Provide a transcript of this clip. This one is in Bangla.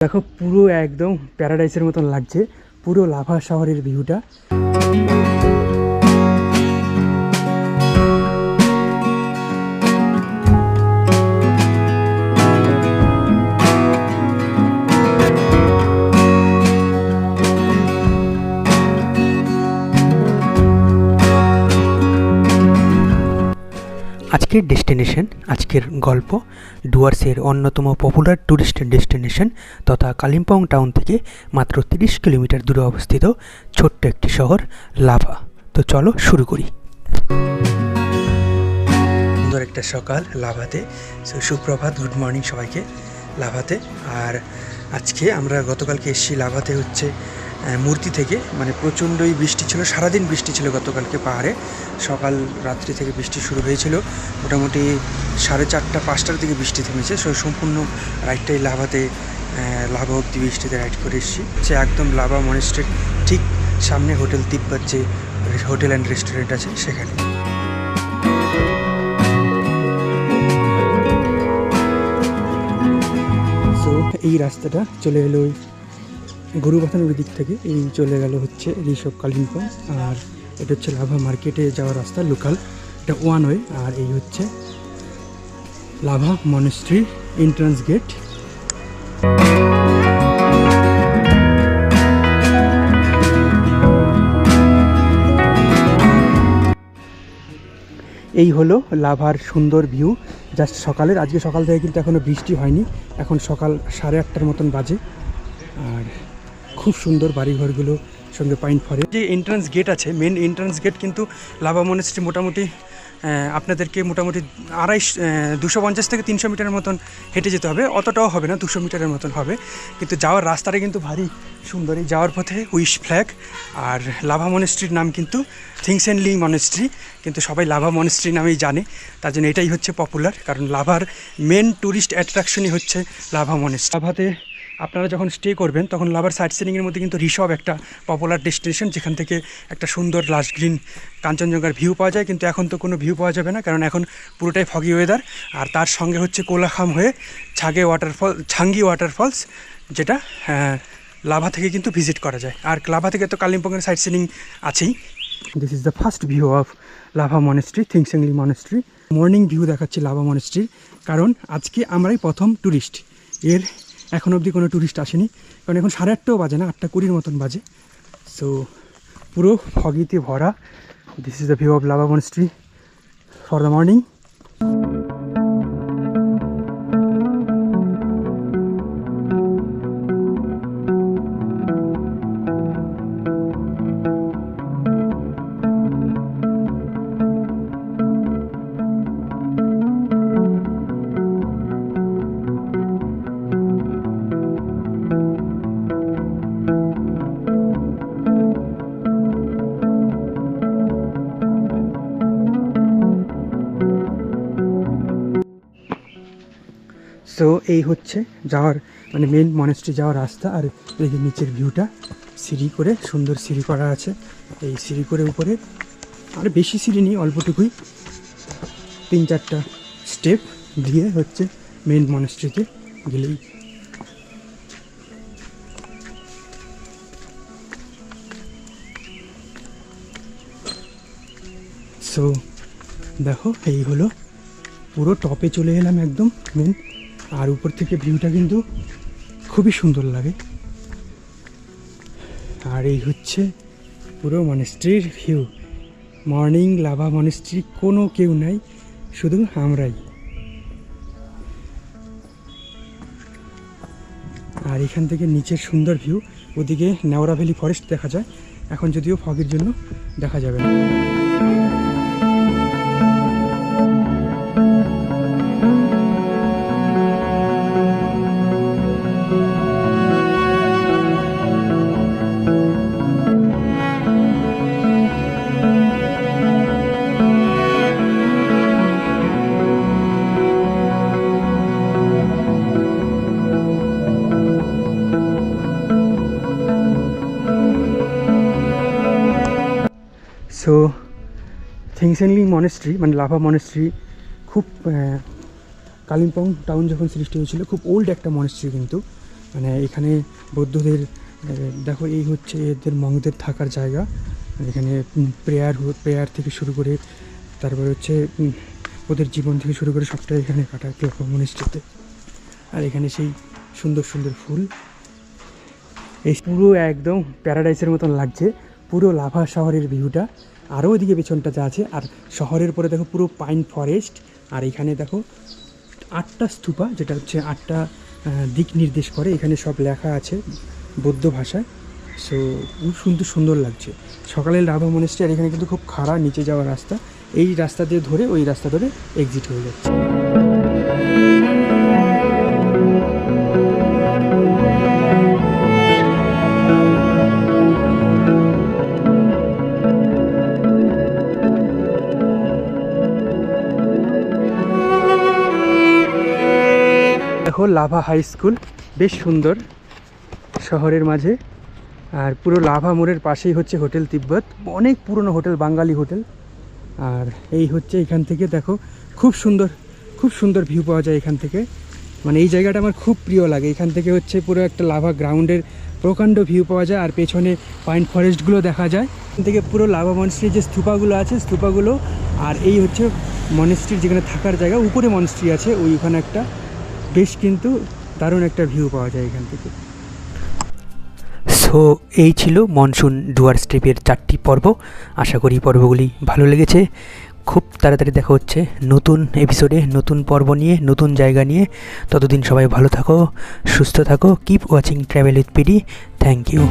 দেখো পুরো একদম প্যারাডাইসের মতন লাগছে। পুরো লাভা শহরের ভিউটা আজকের ডেস্টিনেশন, আজকের গল্প ডুয়ার্সের অন্যতম পপুলার ট্যুরিস্ট ডেস্টিনেশন তথা কালিম্পং টাউন থেকে মাত্র তিরিশ কিলোমিটার দূরে অবস্থিত ছোট্ট একটি শহর, লাভা। তো চলো শুরু করি। সুন্দর একটা সকাল লাভাতে। সুপ্রভাত, গুড মর্নিং সবাইকে লাভাতে। আর আজকে আমরা গতকালকে এসেছি লাভাতে হচ্ছে মূর্তি থেকে মানে প্রচণ্ডই বৃষ্টি ছিল, সারাদিন বৃষ্টি ছিল গতকালকে পাহাড়ে। সকাল রাত্রি থেকে বৃষ্টি শুরু হয়েছিল, মোটামুটি সাড়ে চারটা, পাঁচটার দিকে বৃষ্টি থেমেছে, সো সম্পূর্ণ রাইডটাই লাভাতে লাভা অব্দি বৃষ্টিতে রাইড করে এসেছি। সে একদম লাভা মনেস্ট্রির ঠিক সামনে হোটেল তিব্বত যে হোটেল অ্যান্ড রেস্টুরেন্ট আছে সেখানে। এই রাস্তাটা চলে এলো গরুবাথানোর দিক থেকে এই চলে গেল হচ্ছে ঋষভ কালিম্পং। আর এটা হচ্ছে লাভা মার্কেটে যাওয়ার রাস্তা, লোকাল। এটা ওয়ান ওয়ে, আর এই হচ্ছে লাভা মনেস্ট্রি এন্ট্রান্স গেট। এই হলো লাভার সুন্দর ভিউ। জাস্ট সকালের, আজকে সকাল থেকে কিন্তু এখনও বৃষ্টি হয়নি। এখন সকাল সাড়ে আটটার মতন বাজে। আর খুব সুন্দর বাড়িঘরগুলো সঙ্গে পাইন ফরে যে এন্ট্রান্স গেট আছে মেন এন্ট্রান্স গেট কিন্তু লাভা মনেস্ট্রি মোটামুটি আপনাদেরকে মোটামুটি আড়াইশ দুশো পঞ্চাশ থেকে তিনশো মিটারের মতন হেঁটে যেতে হবে। অতটাও হবে না, দুশো মিটারের মতন হবে। কিন্তু যাওয়ার রাস্তাটা কিন্তু ভারী সুন্দর। এই যাওয়ার পথে উইশ ফ্ল্যাগ আর লাভা মনেস্ট্রির নাম কিন্তু থিংস অ্যান্ড লিং মনেস্ট্রি। কিন্তু সবাই লাভা মনেস্ট্রি নামেই জানে, তার জন্য এটাই হচ্ছে পপুলার কারণ লাভার মেন ট্যুরিস্ট অ্যাট্রাকশনই হচ্ছে লাভা মনেস্ট্রি লাভাতে আপনারা যখন স্টে করবেন তখন লাভার সাইট সিনিংয়ের মধ্যে কিন্তু ঋষভ একটা পপুলার ডেস্টিনেশন যেখান থেকে একটা সুন্দর লাস্ট গ্রিন কাঞ্চনজঙ্ঘার ভিউ পাওয়া যায়। কিন্তু এখন তো কোনো ভিউ পাওয়া যাবে না কারণ এখন পুরোটাই ফগি ওয়েদার আর তার সঙ্গে হচ্ছে কোলাখাম হয়ে ছাগে ওয়াটারফল ছাঙ্গি ওয়াটারফলস যেটা আহ, লাভা থেকে কিন্তু ভিজিট করা যায়। আর লাভা থেকে তো কালিম্পংয়ের সাইট সিনিং আছেই। This is the first view of Lava monastery থিংসেংলি monastery morning view দেখাচ্ছি লাভা মনেস্ট্রির কারণ আজকে আমরাই প্রথম ট্যুরিস্ট এর এখন অবধি কোনো ট্যুরিস্ট আসেনি। কারণ এখন সাড়ে আটটাও বাজে না, আটটা কুড়ির মতন বাজে। সো পুরো ফগিতে ভরা। This is the view of Lava monastery for the morning so এই হচ্ছে যাওয়ার মানে মেন মনেস্ট্রি যাওয়ার রাস্তা আর এই যে নিচের ভিউটা সিঁড়ি করে, সুন্দর সিঁড়ি করা আছে। এই সিঁড়ি করে উপরে, আর বেশি সিঁড়ি নেই, অল্পটুকুই। তিন চারটা স্টেপ দিয়ে হচ্ছে মেন মনেস্ট্রিতে গেলেই। সো দেখো, এই হলো পুরো টপে চলে এলাম একদম মেন আর উপর থেকে ভিউটা কিন্তু খুবই সুন্দর লাগে। আর এই হচ্ছে পুরো মনেস্ট্রির ভিউ। মর্নিং লাভা মনেস্ট্রি কোনো কেউ নাই, শুধু আমরাই। আর এখান থেকে নিচের সুন্দর ভিউ, ওদিকে নেওড়া ভ্যালি ফরেস্ট দেখা যায়। এখন যদিও ফগের জন্য দেখা যাবে না। সো থিংসেনলি মনেস্ট্রি মানে লাভা মনেস্ট্রি খুব কালিম্পং টাউন যখন সৃষ্টি হয়েছিল, খুব ওল্ড একটা মনেস্ট্রি কিন্তু। মানে এখানে বৌদ্ধদের দেখো এই হচ্ছে এদের মংদের থাকার জায়গা। এখানে প্রেয়ার প্রেয়ার থেকে শুরু করে, তারপরে হচ্ছে ওদের জীবন থেকে শুরু করে সবটাই এখানে কাটায় মনিস্ট্রিতে আর এখানে সেই সুন্দর সুন্দর ফুল। এই পুরো একদম প্যারাডাইসের মতন লাগছে। পুরো লাভা শহরের ভিউটা, আরও ওইদিকে পেছনটা যা আছে, আর শহরের পরে দেখো পুরো পাইন ফরেস্ট, আর এখানে দেখো আটটা স্তূপা, যেটা হচ্ছে আটটা দিক নির্দেশ করে, এখানে সব লেখা আছে বৌদ্ধ ভাষায়। সো খুব সুন্দর সুন্দর লাগছে। সকালে লাভা মনেস্ট্রি, আর এখানে কিন্তু খুব খাড়া নিচে যাওয়ার রাস্তা। এই রাস্তা দিয়ে ধরে, ওই রাস্তা ধরে এক্সিট হয়ে যাচ্ছে। দেখো, লাভা হাই স্কুল, বেশ সুন্দর শহরের মাঝে। আর পুরো লাভা মোড়ের পাশেই হচ্ছে হোটেল তিব্বত, অনেক পুরনো হোটেল, বাঙালি হোটেল। আর এই হচ্ছে এখান থেকে, দেখো, খুব সুন্দর খুব সুন্দর ভিউ পাওয়া যায় এখান থেকে। মানে এই জায়গাটা আমার খুব প্রিয় লাগে। এখান থেকে হচ্ছে পুরো একটা লাভা গ্রাউন্ডের প্রকাণ্ড ভিউ পাওয়া যায়, আর পেছনে পাইন ফরেস্টগুলো দেখা যায়। এখান থেকে পুরো লাভা মনস্ট্রির যে স্তূপাগুলো আছে, স্তূপাগুলো, আর এই হচ্ছে মনস্ট্রির যেখানে থাকার জায়গা, উপরে মনস্ট্রি আছে, ওইখানে একটা বেশ কিন্তু দারুণ একটা ভিউ পাওয়া যায় এখান থেকে। সো এই ছিল মনসুন ডুয়ার স্ট্রিপের চারটি পর্ব। আশা করি পর্বগুলি ভালো লেগেছে। খুব তাড়াতাড়ি দেখা হচ্ছে নতুন এপিসোডে নতুন পর্ব নিয়ে, নতুন জায়গা নিয়ে। ততদিন সবাই ভালো থাকো, সুস্থ থাকো keep watching travel with PD thank you